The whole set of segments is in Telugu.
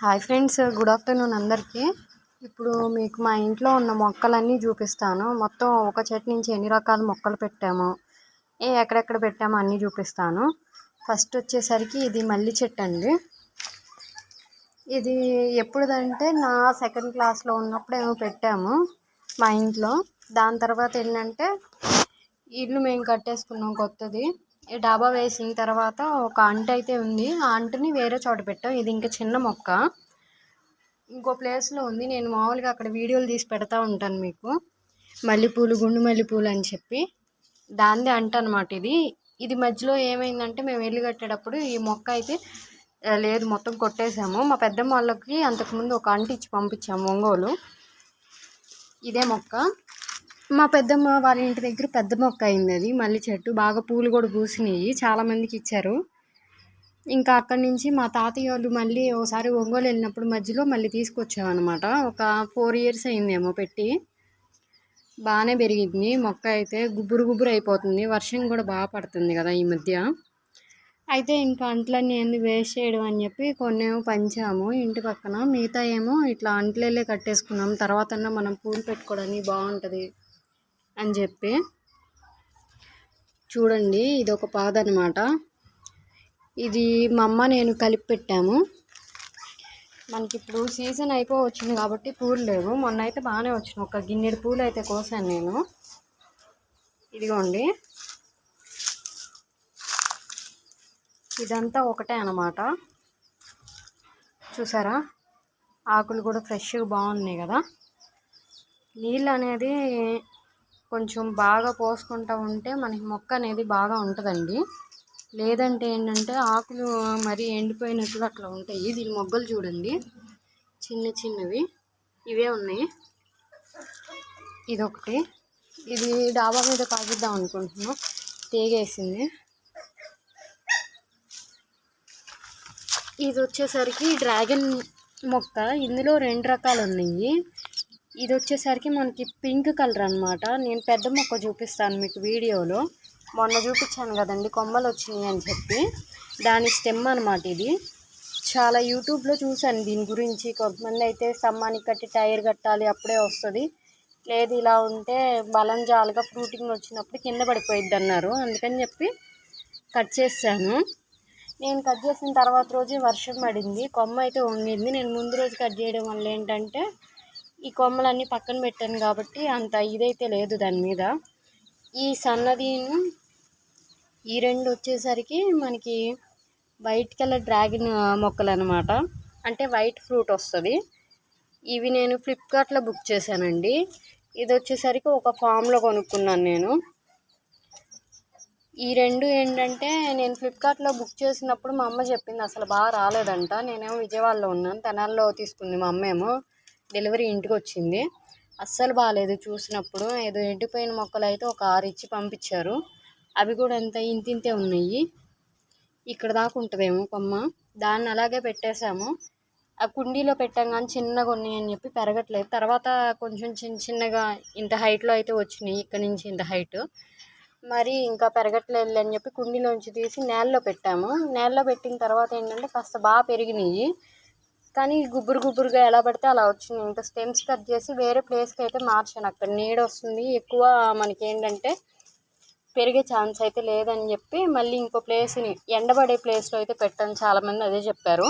హాయ్ ఫ్రెండ్స్ గుడ్ ఆఫ్టర్నూన్ అందరికీ. ఇప్పుడు మీకు మా ఇంట్లో ఉన్న మొక్కలన్నీ చూపిస్తాను. మొత్తం ఒక చెట్టు నుంచి ఎన్ని రకాల మొక్కలు పెట్టాము ఏ ఎక్కడెక్కడ పెట్టామో అన్నీ చూపిస్తాను. ఫస్ట్ వచ్చేసరికి ఇది మల్లి చెట్టు అండి. ఇది ఎప్పుడుదంటే నా సెకండ్ క్లాస్లో ఉన్నప్పుడు ఏమో పెట్టాము మా ఇంట్లో. దాని తర్వాత ఏంటంటే ఇల్లు మేము కట్టేసుకున్నాం కొత్తది. డాబా వేసిన తర్వాత ఒక అంటు అయితే ఉంది. ఆ అంటని వేరే చోట పెట్టాం. ఇది ఇంకా చిన్న మొక్క. ఇంకో ప్లేస్లో ఉంది. నేను మామూలుగా అక్కడ వీడియోలు తీసి పెడతా ఉంటాను మీకు. మల్లెపూలు గుండు మల్లెపూలు అని చెప్పి. దానిదే అంట అనమాట ఇది. ఇది మధ్యలో ఏమైందంటే మేము ఇల్లు కట్టేటప్పుడు ఈ మొక్క అయితే లేదు మొత్తం కొట్టేసాము. మా పెద్దమ్మ వాళ్ళకి అంతకుముందు ఒక అంటు ఇచ్చి పంపించాము ఒంగోలు. ఇదే మొక్క. మా పెద్దమ్మ వాళ్ళ ఇంటి దగ్గర పెద్ద మొక్క అయింది అది. మళ్ళీ చెట్టు బాగా పూలు కూడా పూసినాయి. చాలామందికి ఇచ్చారు. ఇంకా అక్కడి నుంచి మా తాతయ్య వాళ్ళు మళ్ళీ ఒకసారి ఒంగోలు వెళ్ళినప్పుడు మధ్యలో మళ్ళీ తీసుకొచ్చామన్నమాట. ఒక ఫోర్ ఇయర్స్ అయిందేమో పెట్టి. బాగానే పెరిగింది. మొక్క అయితే గుబురు గుబురు అయిపోతుంది. వర్షం కూడా బాగా పడుతుంది కదా ఈ మధ్య. అయితే ఇంకా అంట్లన్నీ ఎందుకు వేస్ట్ చేయడం అని చెప్పి కొన్ని ఏమో పంచాము. ఇంటి పక్కన మిగతా ఏమో ఇట్లా అంట్లెళ్ళే కట్టేసుకున్నాం. తర్వాత మనం పూలు పెట్టుకోవడానికి బాగుంటుంది. అని చెప్పి చూడండి ఇది ఒక పాద అనమాట ఇది మా అమ్మ నేను కలిపి పెట్టాము. మనకి ఇప్పుడు సీజన్ అయిపో వచ్చింది కాబట్టి పూలు లేవు. మొన్న అయితే బాగానే వచ్చినాయి. ఒక గిన్నెడు పూలు అయితే కోసాను నేను. ఇదిగోండి. ఇదంతా ఒకటే అనమాట చూసారా? ఆకులు కూడా ఫ్రెష్గా బాగున్నాయి కదా. నీళ్ళు అనేది కొంచెం బాగా పోసుకుంటూ ఉంటే మనకి మొక్క అనేది బాగా ఉంటుందండి. లేదంటే ఏంటంటే ఆకులు మరీ ఎండిపోయినట్లు అట్లా ఉంటాయి. దీని మొగ్గలు చూడండి. చిన్న చిన్నవి. ఇవే ఉన్నాయి. ఇదొకటి. ఇది డాబా మీద కాగిద్దాం అనుకుంటున్నాం. తేగేసింది. ఇది వచ్చేసరికి డ్రాగన్ మొక్క. ఇందులో రెండు రకాలు ఉన్నాయి. ఇది వచ్చేసరికి మనకి పింక్ కలర్ అనమాట నేను పెద్ద మొక్క చూపిస్తాను మీకు వీడియోలో. మొన్న చూపించాను కదండి కొమ్మలు వచ్చినాయి అని చెప్పి. దాని స్టెమ్ అనమాట ఇది. చాలా యూట్యూబ్లో చూశాను దీని గురించి. కొంతమంది అయితే స్తంభానికి కట్టి టైర్ కట్టాలి అప్పుడే వస్తుంది. లేదు ఇలా ఉంటే బలం జాలుగా ఫ్రూటింగ్ వచ్చినప్పుడు కింద పడిపోయిద్ది అన్నారు. అందుకని చెప్పి కట్ చేశాను. నేను కట్ చేసిన తర్వాత రోజే వర్షం పడింది. కొమ్మ అయితే వంగింది. నేను ముందు రోజు కట్ చేయడం వల్ల ఏంటంటే ఈ కొమ్మలన్నీ పక్కన పెట్టాను కాబట్టి అంత ఇదైతే లేదు దాని మీద. ఈ సన్నది ఈ రెండు వచ్చేసరికి మనకి వైట్ కలర్ డ్రాగన్ మొక్కలు అనమాట అంటే వైట్ ఫ్రూట్ వస్తుంది. ఇవి నేను ఫ్లిప్కార్ట్లో బుక్ చేశానండి. ఇది వచ్చేసరికి ఒక ఫామ్లో కొనుక్కున్నాను నేను. ఈ రెండు ఏంటంటే నేను ఫ్లిప్కార్ట్లో బుక్ చేసినప్పుడు మా అమ్మ చెప్పింది అసలు బాగా రాలేదంట. నేనేమో విజయవాడలో ఉన్నాను. తెనాల్లో తీసుకుంది మా అమ్మ ఏమో. డెలివరీ ఇంటికి వచ్చింది అస్సలు బాగాలేదు చూసినప్పుడు. ఏదో ఎండిపోయిన మొక్కలు అయితే ఒక ఆరు ఇచ్చి పంపించారు. అవి కూడా ఎంత ఇంతింతే ఉన్నాయి. ఇక్కడ దాకా ఉంటుందేమో కొమ్మ. దాన్ని అలాగే పెట్టేశాము. ఆ కుండీలో పెట్టాం కానీ చిన్నగా ఉన్నాయి అని చెప్పి పెరగట్లేదు. తర్వాత కొంచెం చిన్న చిన్నగా ఇంత హైట్లో అయితే వచ్చినాయి. ఇక్కడ నుంచి ఇంత హైట్. మరి ఇంకా పెరగట్లేదు అని చెప్పి కుండీలోంచి తీసి నేలలో పెట్టాము. నేలలో పెట్టిన తర్వాత ఏంటంటే కాస్త బాగా పెరిగినాయి. కానీ గుబురు గుబురుగా ఎలా పడితే అలా వచ్చింది ఇంకా స్టెమ్స్ కట్ చేసి వేరే ప్లేస్కి అయితే మార్చాను. అక్కడ నీడ వస్తుంది. ఎక్కువ మనకి ఏంటంటే పెరిగే ఛాన్స్ అయితే లేదని చెప్పి మళ్ళీ ఇంకో ప్లేస్ని ఎండబడే ప్లేస్లో అయితే పెట్టాను. చాలామంది అదే చెప్పారు.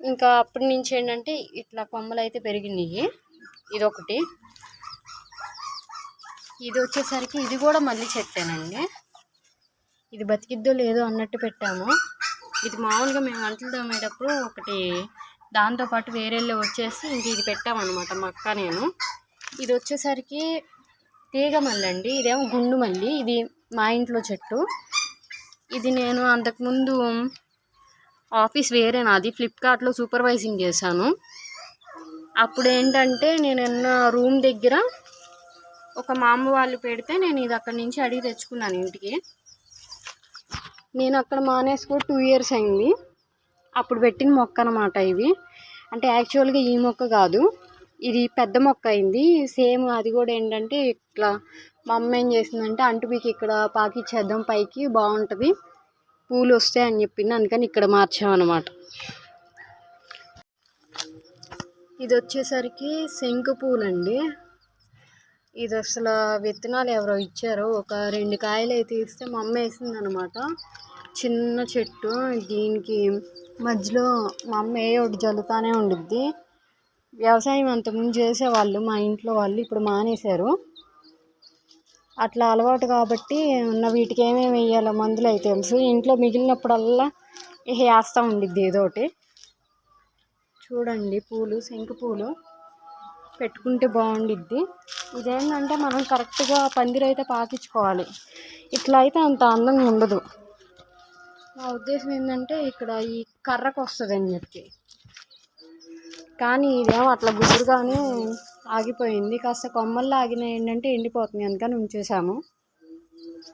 ఇంకా అప్పటి నుంచి ఏంటంటే ఇట్లా కొమ్మలు అయితే పెరిగినాయి. ఇదొకటి. ఇది వచ్చేసరికి ఇది కూడా మళ్ళీ చెట్టానండి. ఇది బతికిద్దో లేదో అన్నట్టు పెట్టాము. ఇది మామూలుగా మేము వంటలు తోమేటప్పుడు ఒకటి దాంతోపాటు వేరేళ్ళు వచ్చేసి ఇంక ఇది పెట్టామన్నమాట మా అక్క నేను. ఇది వచ్చేసరికి తీగ మల్లి అండి. ఇదేమో గుండు మల్లి. ఇది మా ఇంట్లో చెట్టు. ఇది నేను అంతకుముందు ఆఫీస్ వేరే నాది. ఫ్లిప్కార్ట్లో సూపర్వైజింగ్ చేశాను. అప్పుడు ఏంటంటే నేను ఎన్న రూమ్ దగ్గర ఒక మా అమ్మ వాళ్ళు పెడితే నేను ఇది అక్కడి నుంచి అడిగి తెచ్చుకున్నాను ఇంటికి. నేను అక్కడ మానేసుకో టూ ఇయర్స్ అయింది. అప్పుడు పెట్టిన మొక్క అనమాట ఇవి. అంటే యాక్చువల్గా ఈ మొక్క కాదు. ఇది పెద్ద మొక్క అయింది. సేమ్ అది కూడా ఏంటంటే ఇట్లా మా అమ్మ ఏం చేసిందంటే అంటుబీకి ఇక్కడ పాకిచ్చేద్దాం పైకి బాగుంటుంది పూలు వస్తాయి అని చెప్పింది. అందుకని ఇక్కడ మార్చామన్నమాట ఇది వచ్చేసరికి శంకు పూలండి. ఇది అసలు విత్తనాలు ఎవరో ఇచ్చారు. ఒక రెండు కాయలు అయితే ఇస్తే మా అమ్మ వేసింది అనమాట చిన్న చెట్టు. దీనికి మధ్యలో మా అమ్మ ఏ ఒకటి జల్లుతానే ఉండిద్ది. వ్యవసాయం అంతకుముందు చేసేవాళ్ళు మా ఇంట్లో వాళ్ళు ఇప్పుడు మానేశారు. అట్లా అలవాటు కాబట్టి ఉన్న వీటికి ఏమేమి వేయాలో మందులు అయితే తెలుసు ఇంట్లో మిగిలినప్పుడల్లా వేస్తూ ఉండిద్ది ఏదో ఒకటి. చూడండి పూలు శంకు పూలు. పెట్టుకుంటే బాగుండిద్ది. ఇదేంటంటే మనం కరెక్ట్గా పందిరి అయితే పాకించుకోవాలి ఇట్లా అయితే అంత అందంగా ఉండదు. నా ఉద్దేశం ఏంటంటే ఇక్కడ ఈ కర్రకు వస్తుంది అని చెప్పి. కానీ ఇదేమో అట్లా గుబురుగానే ఆగిపోయింది. కాస్త కొమ్మల్లో ఆగిన ఏంటంటే ఎండిపోతుంది. అందుకని ఉంచేసాము.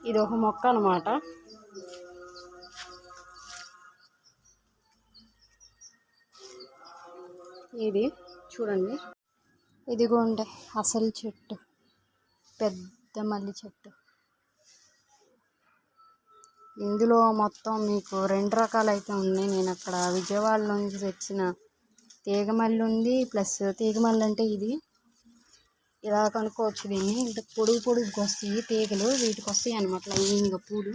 ఇది ఒక మొక్క అనమాట ఇది చూడండి. ఇదిగోండి అసలు చెట్టు పెద్ద మల్లి చెట్టు. ఇందులో మొత్తం మీకు రెండు రకాలు అయితే ఉన్నాయి. నేను అక్కడ విజయవాడ నుంచి తెచ్చిన తీగమల్లి ఉంది ప్లస్ తీగమల్లి అంటే ఇది. ఇలా కనుక్కోవచ్చు దీన్ని. ఇంత పొడుగు పొడుగు వస్తాయి తీగలు వీటికి వస్తాయి అనమాట లైన్గా పూలు.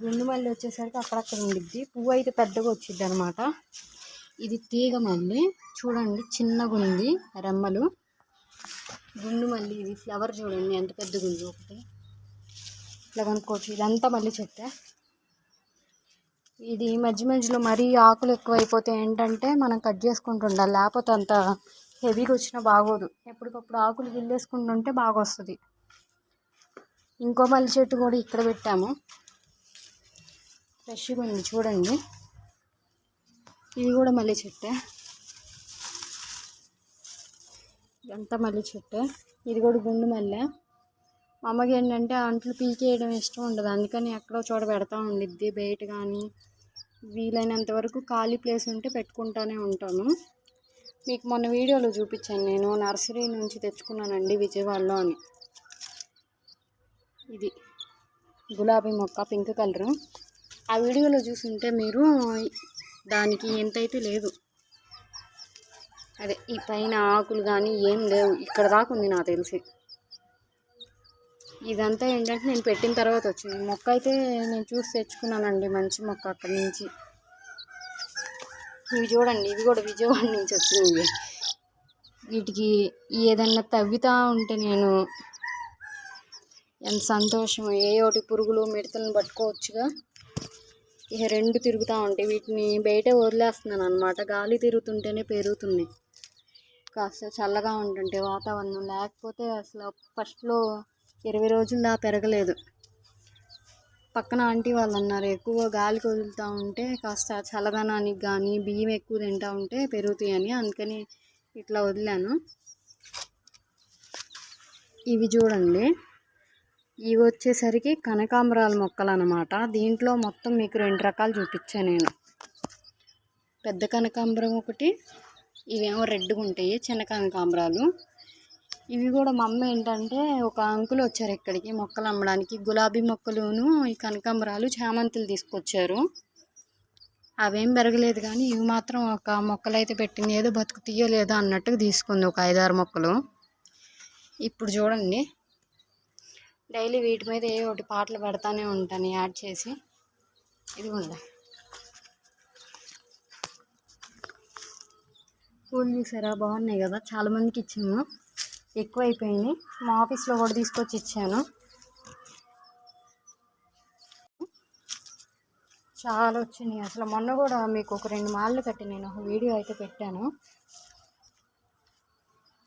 గుండు మల్లి వచ్చేసరికి అక్కడక్కడ ఉండిద్ది. పువ్వు అయితే పెద్దగా వచ్చింది అనమాట ఇది తీగ మల్లి చూడండి చిన్నగా ఉంది రెమ్మలు. గుండు మల్లి ఇది ఫ్లవర్ చూడండి ఎంత పెద్దగా ఉంది ఒకటి. ఇట్లా కొనుక్కోవచ్చు ఇదంతా మళ్ళీ చెట్టే ఇది మధ్య మధ్యలో మరీ ఆకులు ఎక్కువైపోతే ఏంటంటే మనం కట్ చేసుకుంటుండాలి లేకపోతే అంత హెవీగా వచ్చినా బాగోదు. ఎప్పటికప్పుడు ఆకులు గిల్లేసుకుంటుంటే బాగా వస్తుంది ఇంకో మల్లి చెట్టు కూడా ఇక్కడ పెట్టాము. ఫ్రెష్గా ఉంది చూడండి. ఇది కూడా మళ్ళీ చెట్టే. ఇదంతా మళ్ళీ చెట్టే. ఇది కూడా గుండు మల్లె. మా అమ్మకి ఏంటంటే అంట్లు పీకేయడం ఇష్టం ఉండదు. అందుకని ఎక్కడో చోట పెడతా ఉండిద్ది. బయట కానీ వీలైనంత వరకు ఖాళీ ప్లేస్ ఉంటే పెట్టుకుంటానే ఉంటాను. మీకు మొన్న వీడియోలో చూపించాను నేను. నర్సరీ నుంచి తెచ్చుకున్నానండి విజయవాడలో అని. ఇది గులాబీ మొక్క పింక్ కలరు. ఆ వీడియోలో చూసుంటే మీరు దానికి ఎంతైతే లేదు. అదే ఈ పైన ఆకులు కానీ ఏం లేవు. ఇక్కడ దాకా ఉంది నాకు తెలిసి. ఇదంతా ఏంటంటే నేను పెట్టిన తర్వాత వచ్చింది. మొక్క అయితే నేను చూసి తెచ్చుకున్నానండి మంచి మొక్క అక్కడి నుంచి. ఇవి చూడండి ఇవి కూడా విజయవాడ నుంచి వచ్చింది వీటికి ఏదన్నా తవ్వితా ఉంటే నేను ఎంత సంతోషం. ఏ ఒకటి పురుగులు మిడతలను పట్టుకోవచ్చుగా. ఇక రెండు తిరుగుతూ ఉంటాయి. వీటిని బయట వదిలేస్తున్నాను అనమాట గాలి తిరుగుతుంటేనే పెరుగుతున్నాయి. కాస్త చల్లగా ఉంటుంటే వాతావరణం. లేకపోతే అసలు ఫస్ట్లో ఇరవై రోజుల్లో పెరగలేదు. పక్కన ఆంటీ వాళ్ళు అన్నారు ఎక్కువ గాలికి వదులుతూ ఉంటే కాస్త చల్లదనానికి కానీ బియ్యం ఎక్కువ తింటూ ఉంటే పెరుగుతాయని. అందుకని ఇట్లా వదిలాను. ఇవి చూడండి. ఇవి వచ్చేసరికి కనకాంబరాల మొక్కలు అనమాట దీంట్లో మొత్తం మీకు రెండు రకాలు చూపించాను నేను. పెద్ద కనకాంబరం ఒకటి ఇవేమో రెడ్గా ఉంటాయి చిన్న కనకాంబరాలు. ఇవి కూడా మా అమ్మ ఏంటంటే ఒక అంకుల్ వచ్చారు ఇక్కడికి మొక్కలు అమ్మడానికి. గులాబీ మొక్కలును ఈ కనకాంబరాలు చామంతులు తీసుకొచ్చారు. అవేం పెరగలేదు కానీ ఇవి మాత్రం ఒక మొక్కలు అయితే పెట్టింది ఏదో బతుకు తీయలేదో అన్నట్టుగా తీసుకుంది ఒక ఐదారు మొక్కలు. ఇప్పుడు చూడండి డైలీ వీటి మీద ఏ ఒకటి పాటలు పెడతానే ఉంటాను యాడ్ చేసి. ఇదిగోండి. పూలు చూసారా బాగున్నాయి కదా? చాలా మందికి ఇచ్చాము ఎక్కువ అయిపోయినాయి మా ఆఫీస్లో కూడా తీసుకొచ్చి ఇచ్చాను. చాలా వచ్చినాయి. అసలు మొన్న కూడా మీకు ఒక రెండు మాలలు కట్టి నేను ఒక వీడియో అయితే పెట్టాను.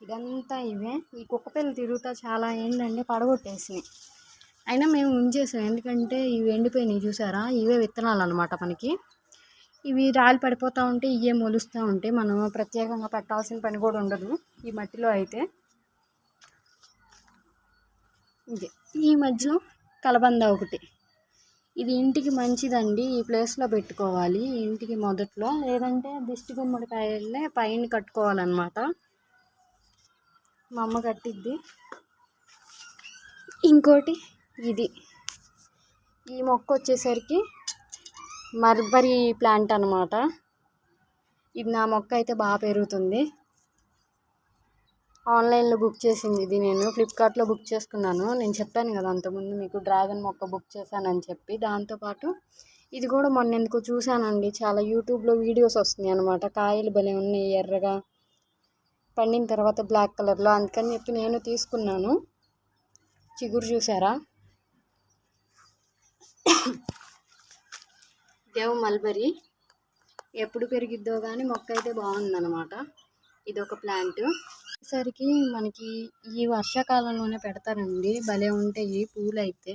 ఇదంతా ఇవే. ఈ కుక్క పిల్లలు తిరుగుతా చాలా ఏంటంటే పడగొట్టేసినాయి అయినా మేము ఉంచేసాం ఎందుకంటే ఇవి ఎండిపోయినాయి చూసారా? ఇవే విత్తనాలు అనమాట మనకి. ఇవి రాలి పడిపోతూ ఉంటే ఇవే మొలుస్తూ ఉంటాయి మనం ప్రత్యేకంగా పెట్టాల్సిన పని కూడా ఉండదు ఈ మట్టిలో అయితే. ఇదే. ఈ మధ్యలో కలబంద ఒకటి. ఇది ఇంటికి మంచిదండి ఈ ప్లేస్లో పెట్టుకోవాలి ఇంటికి మొదట్లో. లేదంటే దిష్టి గుమ్మడికాయలే పైన కట్టుకోవాలన్నమాట. మా అమ్మ కట్టిద్ది. ఇంకోటి? ఇది. ఈ మొక్క వచ్చేసరికి మర్బరీ ప్లాంట్ అనమాట ఇది నా మొక్క అయితే బాగా పెరుగుతుంది. ఆన్లైన్లో బుక్ చేసింది ఇది నేను. ఫ్లిప్కార్ట్లో బుక్ చేసుకున్నాను. నేను చెప్పాను కదా అంతకుముందు మీకు డ్రాగన్ మొక్క బుక్ చేశానని చెప్పి. దాంతోపాటు ఇది కూడా మొన్న ఎందుకో చూశానండి. చాలా యూట్యూబ్లో వీడియోస్ వస్తున్నాయి అనమాట కాయలు భలే ఉన్నాయి ఎర్రగా. పండిన తర్వాత బ్లాక్ కలర్లో అందుకని చెప్పి నేను తీసుకున్నాను. చిగురు చూసారా? దేవ్ మల్బరీ. ఎప్పుడు పెరిగిద్దో కానీ మొక్క అయితే బాగుందన్నమాట. ఇది ఒక ప్లాంట్. సరికి మనకి ఈ వర్షాకాలంలోనే పెడతారండి. భలే ఉంటాయి పూలు అయితే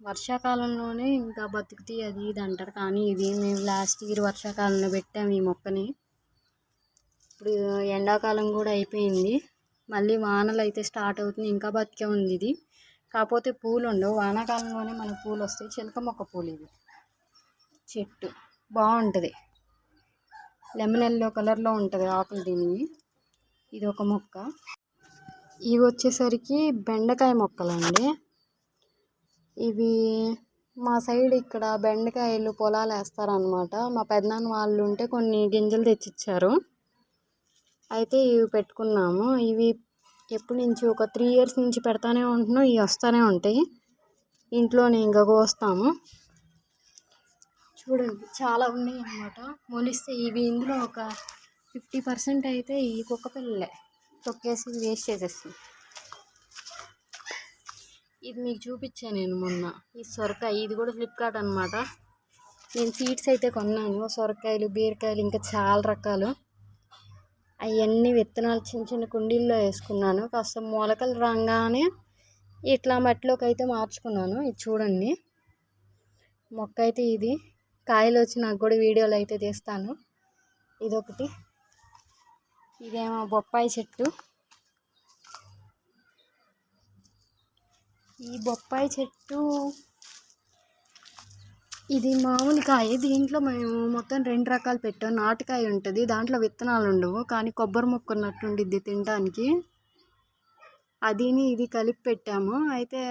వర్షాకాలంలోనే ఇంకా బతుకుతాయి అది ఇది అంటారు. కానీ ఇది మేము లాస్ట్ ఇయర్ వర్షాకాలంలో పెట్టాము ఈ మొక్కని. ఇప్పుడు ఎండాకాలం కూడా అయిపోయింది. మళ్ళీ వానలు అయితే స్టార్ట్ అవుతుంది ఇంకా బతికే ఉంది ఇది. కాకపోతే పూలు ఉండవు. వానాకాలంలోనే మనకు పూలు వస్తాయి. చిలక మొక్క పూలు ఇది చెట్టు. బాగుంటుంది. లెమన్ ఎల్లో కలర్లో ఉంటుంది ఆకులు దీనివి. ఇది ఒక మొక్క. ఇవి వచ్చేసరికి బెండకాయ మొక్కలండి. ఇవి మా సైడ్ ఇక్కడ బెండకాయలు పొలాలు వేస్తారనమాట మా పెద్దనాన్న వాళ్ళు ఉంటే కొన్ని గింజలు తెచ్చిచ్చారు. అయితే ఇవి పెట్టుకున్నాము. ఇవి ఎప్పటి నుంచి? ఒక త్రీ ఇయర్స్ నుంచి పెడతానే ఉంటున్నాం. ఇవి వస్తూనే ఉంటాయి. ఇంట్లోనే ఇంకా కోస్తాము. చూడండి చాలా ఉన్నాయి అన్నమాట. మొలిస్తే ఇవి ఇందులో ఒక ఫిఫ్టీ పర్సెంట్ అయితే ఈ కుక్క పిల్లలే. తొక్కేసి వేస్ట్ చేసేస్తుంది. ఇది మీకు చూపించాను నేను మొన్న. ఈ సొరకాయ ఇది కూడా ఫ్లిప్కార్ట్ అనమాట నేను సీడ్స్ అయితే కొన్నాను. సొరకాయలు బీరకాయలు ఇంకా చాలా రకాలు. అవన్నీ విత్తనాలు చిన్న చిన్న కుండీల్లో వేసుకున్నాను. కాస్త మొలకలు రాగానే ఇట్లా మట్టిలోకి అయితే మార్చుకున్నాను. ఇది చూడండి. మొక్క అయితే ఇది. కాయలు వచ్చి నాకు కూడా వీడియోలు అయితే తీస్తాను. ఇదొకటి. ఇదేమో బొప్పాయి చెట్టు. ఈ బొప్పాయి చెట్టు ఇది మామూలు కాయ దీంట్లో మేము మొత్తం రెండు రకాలు పెట్టాం. నాటుకాయ ఉంటుంది దాంట్లో విత్తనాలు ఉండవు. కానీ కొబ్బరి మొక్క ఉన్నట్టు ఉండిద్ది తినడానికి. అదిని ఇది కలిపి పెట్టాము. అయితే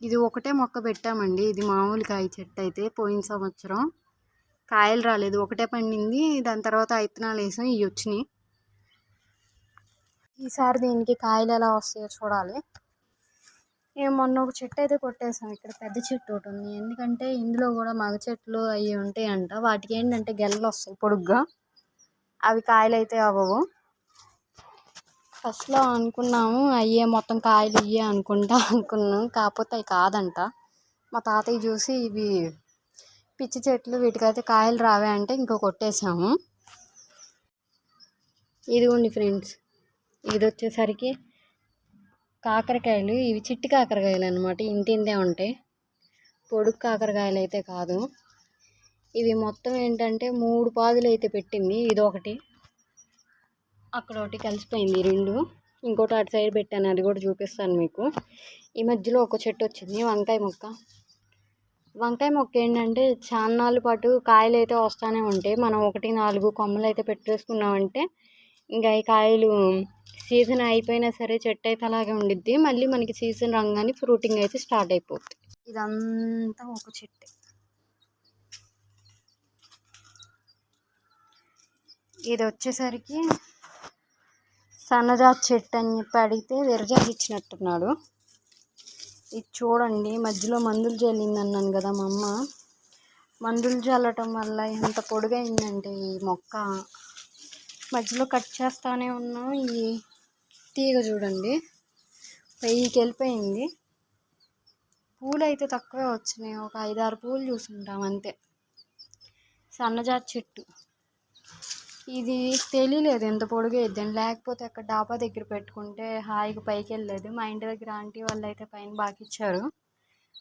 ఇది ఒకటే మొక్క పెట్టామండి. ఇది మామూలు కాయ చెట్టు అయితే పోయిన సంవత్సరం. కాయలు రాలేదు. ఒకటే పండింది. దాని తర్వాత విత్తనాలు వేసాం. ఇవి వచ్చినాయి. ఈసారి దీనికి కాయలు ఎలా వస్తాయో చూడాలి. మొన్న ఒక చెట్టు అయితే కొట్టేసాం. ఇక్కడ పెద్ద చెట్టు ఒకటి ఉంది. ఎందుకంటే ఇందులో కూడా మగ చెట్లు అవి ఉంటాయంట. వాటికి ఏంటంటే గెల్లలు వస్తాయి పొడుగ్గా. అవి కాయలు అయితే అవ్వవు ఫస్ట్లో అనుకున్నాము అయ్యే మొత్తం కాయలు ఇయ్యే అనుకుంటా అనుకున్నాం. కాకపోతే అవి కాదంట. మా తాతయ్య చూసి ఇవి పిచ్చి చెట్లు వీటికైతే కాయలు రావే అంటే ఇంకో కొట్టేసాము. ఇదిగోండి ఫ్రెండ్స్ ఇది వచ్చేసరికి కాకరకాయలు ఇవి చిట్టి కాకరకాయలు అనమాట ఇంతిందే ఉంటాయి. పొడుగు కాకరకాయలు అయితే కాదు. ఇవి మొత్తం ఏంటంటే మూడు పాదులు అయితే పెట్టింది. ఇది ఒకటి. అక్కడ ఒకటి కలిసిపోయింది. రెండు. ఇంకోటి అటు సైడ్ పెట్టాను. అది కూడా చూపిస్తాను మీకు. ఈ మధ్యలో ఒక చెట్టు వచ్చింది. వంకాయ మొక్క. వంకాయ మొక్క ఏంటంటే చాన్నాళ్ళ పాటు కాయలు అయితే వస్తూనే ఉంటాయి. మనం ఒకటి నాలుగు కొమ్మలు అయితే పెట్టేసుకున్నామంటే ఇంకా ఈ కాయలు సీజన్ అయిపోయినా సరే చెట్టు అయితే అలాగే ఉండిద్ది. మళ్ళీ మనకి సీజన్ రాగానే ఫ్రూటింగ్ అయితే స్టార్ట్ అయిపోద్ది. ఇదంతా ఒక చెట్టు. ఇది వచ్చేసరికి సన్నజాతి చెట్టు అని చెప్పి అడిగితే విరజాతి ఇచ్చినట్టున్నాడు. ఇది చూడండి మధ్యలో మందులు చల్లింది అన్నాను కదా మా అమ్మ. మందులు చల్లటం వల్ల ఎంత పొడుగైందంటే ఈ మొక్క. మధ్యలో కట్ చేస్తానే ఉన్నాం. ఈ తీగ చూడండి. పైకి వెళ్ళిపోయింది. పూలు అయితే తక్కువే వచ్చినాయి. ఒక ఐదారు పూలు చూసుంటాం అంతే. సన్నజాతి చెట్టు. ఇది తెలియలేదు ఎంత పొడుగు అని లేకపోతే అక్కడ డాబా దగ్గర పెట్టుకుంటే హాయిగా పైకి వెళ్ళలేదు. మా ఇంటి దగ్గర ఆంటీ వాళ్ళు అయితే పైన పాకిచ్చారు.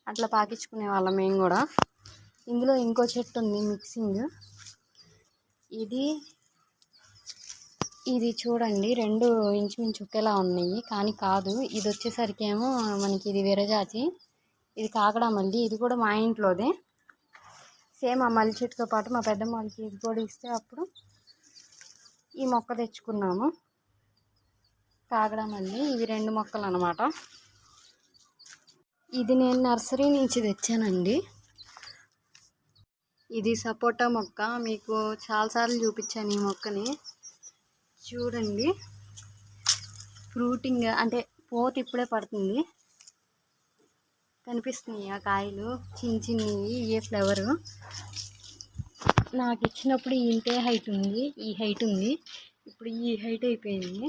అట్లా పాకించుకునే వాళ్ళం మేము కూడా. ఇందులో ఇంకో చెట్టు ఉంది మిక్సింగ్. ఇది ఇది చూడండి రెండు ఇంచుమించు ఒకేలా ఉన్నాయి. కానీ కాదు ఇది వచ్చేసరికి ఏమో మనకి ఇది విరజాతి ఇది కాకడా మల్లి ఇది కూడా మా ఇంట్లోదే. సేమ్ ఆ మల్లి చెట్టుతో పాటు మా పెద్దమ్మ వాళ్ళకి ఇది కూడా ఇస్తే అప్పుడు ఈ మొక్క తెచ్చుకున్నాము. కాకడా మల్లి ఇవి రెండు మొక్కలు అనమాట ఇది నేను నర్సరీ నుంచి తెచ్చానండి. ఇది సపోటా మొక్క. మీకు చాలాసార్లు చూపించాను ఈ మొక్కని. చూడండి. ఫ్రూటింగ్ అంటే పోత ఇప్పుడే పడుతుంది. కనిపిస్తున్నాయి ఆ కాయలు. చిన్న చిన్నవి ఏ ఫ్లవరు నాకు ఇచ్చినప్పుడు ఇంతే హైట్ ఉంది ఈ హైట్ ఉంది. ఇప్పుడు ఈ హైట్ అయిపోయింది.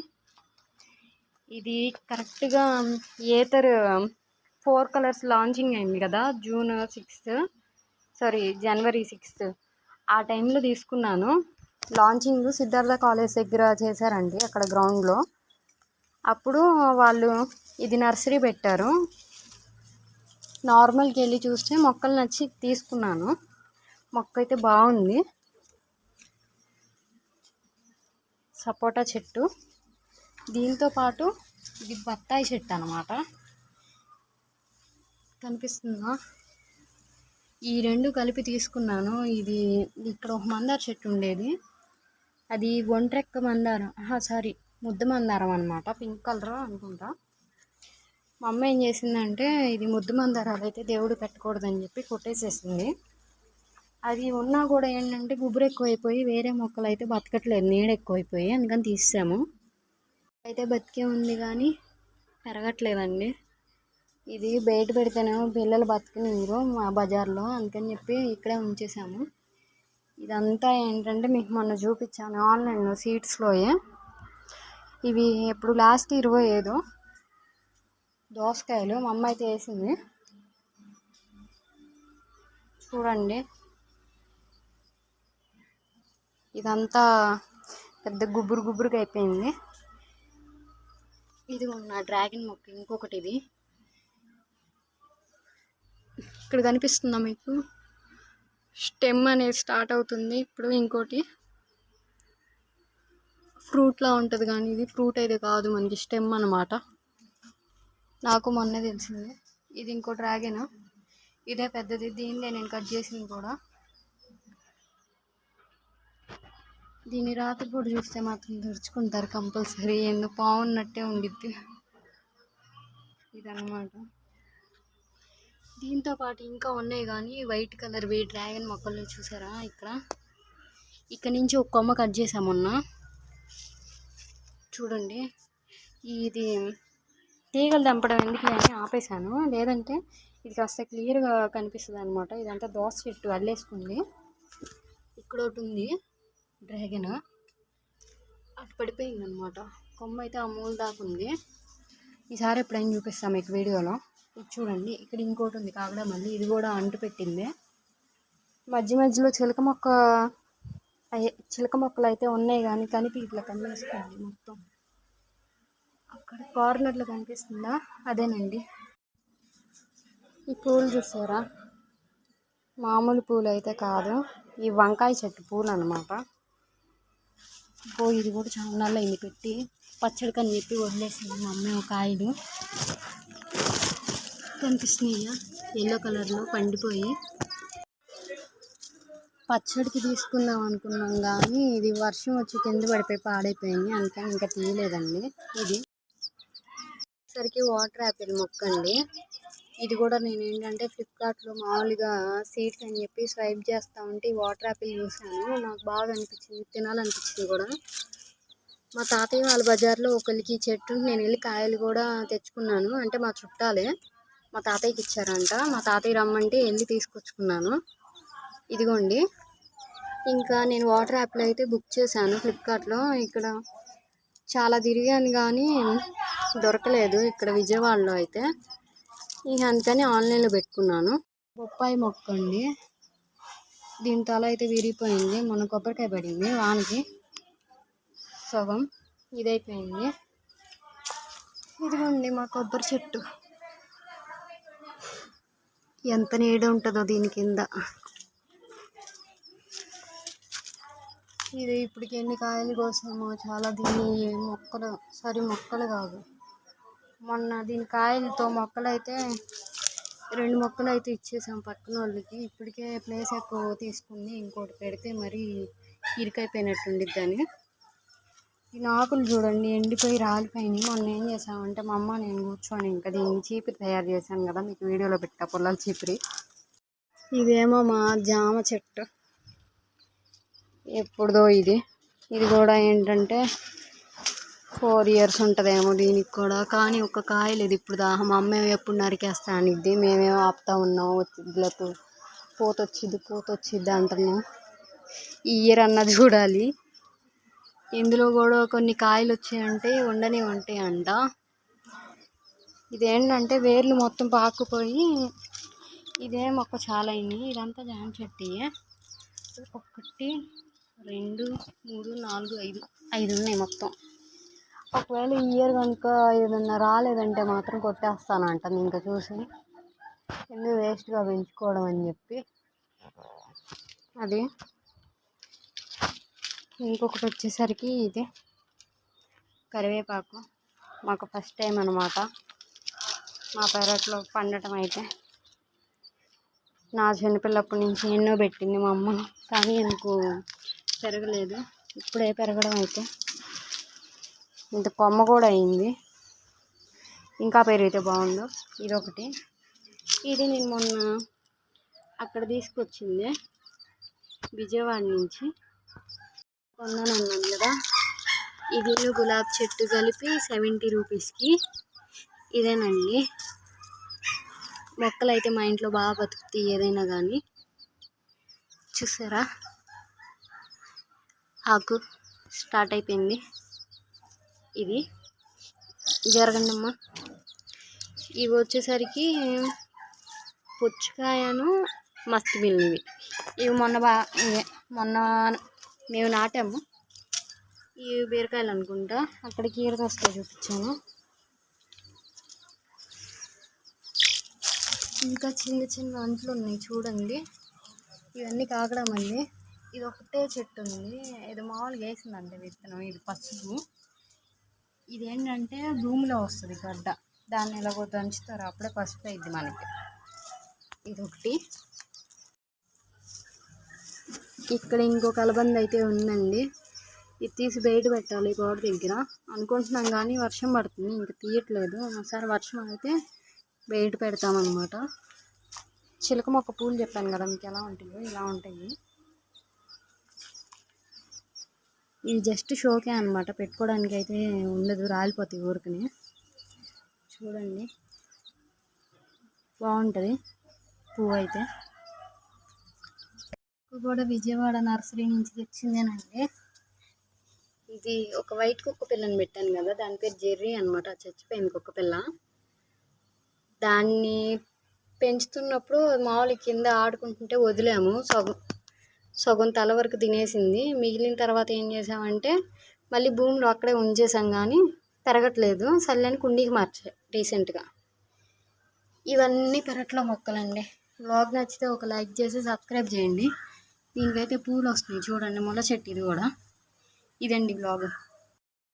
ఇది కరెక్ట్గా ఏతర్ ఫోర్ కలర్స్ లాంచింగ్ అయింది కదా జూన్ సిక్స్త్ సారీ జనవరి సిక్స్త్ ఆ టైంలో తీసుకున్నాను. లాంచింగ్ సిద్ధార్థ కాలేజ్ దగ్గర చేశారండి అక్కడ గ్రౌండ్లో. అప్పుడు వాళ్ళు ఇది నర్సరీ పెట్టారు. నార్మల్కి వెళ్ళి చూస్తే మొక్కలు నచ్చి తీసుకున్నాను. మొక్క అయితే బాగుంది. సపోటా చెట్టు. దీంతో పాటు ఇది బత్తాయి చెట్టు అనమాట కనిపిస్తుందా? ఈ రెండు కలిపి తీసుకున్నాను. ఇది ఇక్కడ ఒక మందార చెట్టు ఉండేది. అది ఒంట్రెక్క మందారం. సారీ ముద్ద మందారం అనమాట పింక్ కలర్ అనుకుంటా. మా అమ్మ ఏం చేసిందంటే ఇది ముద్దు మందారాలు అయితే దేవుడు పెట్టకూడదని చెప్పి కొట్టేసేసింది. అది ఉన్నా కూడా ఏంటంటే గుబురు ఎక్కువైపోయి వేరే మొక్కలు అయితే బతకట్లేదు. నీడ ఎక్కువైపోయి అందుకని తీసాము అయితే బతికే ఉంది కానీ పెరగట్లేదండి. ఇది బయట పెడితేనేమో పిల్లలు బతికినీరు మా బజార్లో. అందుకని చెప్పి ఇక్కడే ఉంచేసాము. ఇదంతా ఏంటంటే మీకు మొన్న చూపించాను ఆన్లైన్లో సీట్స్లోయే ఇవి ఎప్పుడు లాస్ట్ ఇరవై ఐదు. దోసకాయలు మా అమ్మ అయితే వేసింది. చూడండి. ఇదంతా పెద్ద గుబురు గుబురుగా అయిపోయింది. ఇది ఉన్న డ్రాగన్ మొక్క ఇంకొకటి ఇది. ఇక్కడ కనిపిస్తుందా మీకు? స్టెమ్ అనేది స్టార్ట్ అవుతుంది. ఇప్పుడు ఇంకోటి ఫ్రూట్లా ఉంటుంది కానీ ఇది ఫ్రూట్ అయితే కాదు మనకి స్టెమ్ అనమాట నాకు మొన్న తెలిసింది. ఇది ఇంకో డ్రాగన్. ఇదే పెద్దది. దీనిదే నేను కట్ చేసింది కూడా. దీన్ని రాత్రిపూట చూస్తే మాత్రం తెరుచుకుంటారు కంపల్సరీ. ఎందుకు? పావున్నట్టే ఉండిద్ది. ఇదన్నమాట. దీంతో పాటు ఇంకా ఉన్నాయి కానీ వైట్ కలర్ వే డ్రాగన్ మొక్కలు చూసారా ఇక్కడ? ఇక్కడ నుంచి ఒక కొమ్మ కట్ చేసాం మొన్న. చూడండి. ఇది తీగలు దంపడం ఎందుకు అని ఆపేశాను. లేదంటే ఇది కాస్త క్లియర్గా కనిపిస్తుంది అనమాట ఇదంతా దోస చెట్టు అల్లేసుకుంది. ఇక్కడ ఒకటి ఉంది. డ్రాగన్. అటు పడిపోయింది అనమాట కొమ్మ అయితే ఆ మూల దాకా ఉంది. ఈసారి ఎప్పుడైనా చూపిస్తాం మీకు వీడియోలో. ఇది చూడండి ఇక్కడ ఇంకోటి ఉంది కాగడా మళ్ళీ ఇది కూడా అంటు పెట్టింది. మధ్య మధ్యలో చిలక మొక్క అయ్యే- చిలక మొక్కలు అయితే ఉన్నాయి కానీ కనిపి ఇట్లా కనిపిస్తుంది మొత్తం. అక్కడ కార్నర్లో కనిపిస్తుందా? అదేనండి. ఈ పూలు చూసారా? మామూలు పూలు అయితే కాదు. ఈ వంకాయ చెట్టు పూలు అనమాట ఇది కూడా చాలా నాళ్ళు అయింది పెట్టి పచ్చడికి అని చెప్పి వదిలేసింది మా అమ్మ ఒక కాయలు కనిపిస్తున్నాయా? ఎల్లో కలర్లో పండిపోయి. పచ్చడికి తీసుకుందాం అనుకున్నాం కానీ ఇది వర్షం వచ్చి కింద పడిపోయి పాడైపోయింది. అందుకని ఇంకా తీయలేదండి. ఇది సరికి వాటర్ యాపిల్ మొక్క అండి. ఇది కూడా నేను ఏంటంటే ఫ్లిప్కార్ట్లో మామూలుగా సీడ్స్ అని చెప్పి స్వైప్ చేస్తా ఉంటే ఈ వాటర్ యాపిల్ చూసాను నాకు బాగా అనిపించింది. తినాలనిపించింది కూడా. మా తాతయ్య వాళ్ళ బజార్లో ఒకరికి చెట్టు నేను వెళ్ళి కాయలు కూడా తెచ్చుకున్నాను. అంటే మా చుట్టాలే. మా తాతయ్యకి ఇచ్చారంట. మా తాతయ్య రమ్మంటే వెళ్ళి తీసుకొచ్చుకున్నాను. ఇదిగోండి. ఇంకా నేను వాటర్ యాప్లో అయితే బుక్ చేశాను. ఫ్లిప్కార్ట్లో ఇక్కడ చాలా తిరిగాను కానీ దొరకలేదు ఇక్కడ విజయవాడలో అయితే. ఇక అందుకని ఆన్లైన్లో పెట్టుకున్నాను. బొప్పాయి మొక్క అండి. దీని తల అయితే విరిగిపోయింది. మొన్న కొబ్బరికాయ పడింది. వానకి సగం ఇదైపోయింది. ఇదిగోండి మా కొబ్బరి చెట్టు. ఎంత నీడ ఉంటుందో దీని కింద. ఇది ఇప్పటికి ఎన్ని కాయలు కోసామో చాలా దీని మొక్కలు సారీ మొక్కలు కాదు. మొన్న దీని కాయలతో మొక్కలు అయితే రెండు మొక్కలు అయితే ఇచ్చేసాం పక్కన వాళ్ళకి ఇప్పటికే ప్లేస్ ఎక్కువ తీసుకుంది ఇంకోటి పెడితే మరీ ఇరుకైపోయినట్టుండిద్ది అని ఈ ఆకులు చూడండి ఎండిపోయి రాలిపోయినాయి. మొన్న ఏం చేసామంటే మా అమ్మ నేను కూర్చొని ఇంకా దీన్ని చీపిరి తయారు చేశాను కదా మీకు వీడియోలో పెట్టా పొలాల చీపిరి. ఇదేమో మా జామ చెట్టు. ఎప్పుడుదో ఇది. ఇది కూడా ఏంటంటే ఫోర్ ఇయర్స్ ఉంటుందేమో దీనికి కూడా. కానీ ఒక కాయ లేదు ఇప్పుడు దాహ. మా ఎప్పుడు నరికేస్తా అనిద్ది. మేమేమో ఆపుతా ఉన్నాం వచ్చిద్దులతో. పూత వచ్చిద్ది పూత వచ్చిద్ది అంటున్నాం. ఈ ఇయర్ అన్నది చూడాలి. ఇందులో కూడా కొన్ని కాయలు వచ్చాయంటే ఉండనే ఉంటాయి అంట ఇదేంటంటే వేర్లు మొత్తం పాకుపోయి ఇదే మొక్క చాలా అయింది. ఇదంతా జామ చెట్టుయే ఒకటి రెండు మూడు నాలుగు ఐదు ఐదు ఉన్నాయి మొత్తం. ఒకవేళ ఈ ఇయర్ కనుక ఏదన్నా రాలేదంటే మాత్రం కొట్టేస్తానంట ఇంకా చూసి. ఎందుకు వేస్ట్గా పెంచుకోవడం అని చెప్పి. అది ఇంకొకటి వచ్చేసరికి ఇది కరివేపాకు. మాకు ఫస్ట్ టైం అనమాట మా పెరట్లో పండటం అయితే నా చిన్నపిల్లప్పటి నుంచి ఎన్నో పెట్టింది మా అమ్మ కానీ ఎందుకు పెరగలేదు. ఇప్పుడే పెరగడం అయితే ఇంత కొమ్మ కూడా అయింది. ఇంకా పెరిగితే బాగుండు. ఇదొకటి. ఇది నేను మొన్న అక్కడ తీసుకొచ్చింది. విజయవాడ నుంచి. కొన్నాను అన్నాను కదా ఇది గులాబ్ చెట్టు కలిపి సెవెంటీ రూపీస్కి. ఇదేనండి. మొక్కలు అయితే మా ఇంట్లో బాగా బతుకుతాయి ఏదైనా కానీ చూసారా? ఆకు స్టార్ట్ అయిపోయింది. ఇది జరగండమ్మా. ఇవి వచ్చేసరికి పుచ్చకాయను మస్తు మిల్లివి ఇవి మొన్న బా ఇవే మొన్న మేము నాటాము. ఈ బీరకాయలు అనుకుంటా. అక్కడ కీర చూపించాను. ఇంకా చిన్న చిన్న అంట్లు ఉన్నాయి చూడండి. ఇవన్నీ కాకడం అండి. ఇది ఒకటే చెట్టు ఉంది. ఇది మామూలుగా వేసిందంటే విత్తనం. ఇది పసుపు. ఇది ఏంటంటే భూమిలో వస్తుంది గడ్డ. దాన్ని ఎలాగో దంచుతారు. అప్పుడే పసుపు అయింది మనకి. ఇది ఒకటి. ఇక్కడ ఇంకో కలబంద అయితే ఉందండి. ఇది తీసి బయట పెట్టాలి గోడ దగ్గర. అనుకుంటున్నాం కానీ వర్షం పడుతుంది ఇంకా తీయట్లేదు. ఒకసారి వర్షం అయితే బయట పెడతామన్నమాట. చిలక మొక్క పూలు చెప్పాను కదా మీకు ఎలా ఉంటుందో ఇలా ఉంటాయి. ఇది జస్ట్ షోకే అనమాట పెట్టుకోవడానికి అయితే ఉండదు రాలిపోతాయి ఊరికనే. చూడండి. బాగుంటుంది. పువ్వు అయితే. కూడా విజయవాడ నర్సరీ నుంచి తెచ్చిందేనండి ఇది ఒక వైట్ కుక్క పిల్లని పెట్టాను కదా దాని పేరు జెర్రీ అనమాట చచ్చిపోయింది కుక్క పిల్ల. దాన్ని పెంచుతున్నప్పుడు మామూలు కింద ఆడుకుంటుంటే వదిలాము సగం సగం తల వరకు తినేసింది. మిగిలిన తర్వాత ఏం చేసామంటే మళ్ళీ భూమిలో అక్కడే ఉంచేసాం కానీ పెరగట్లేదు. సర్లేని కుండీకి మార్చా రీసెంట్గా. ఇవన్నీ పెరట్లో మొక్కలండి. బ్లాగ్ నచ్చితే ఒక లైక్ చేసి సబ్స్క్రైబ్ చేయండి. దీనికైతే పూలు వస్తున్నాయి చూడండి ముళ్ళ చెట్టు ఇది కూడా. ఇదండి బ్లాగ్.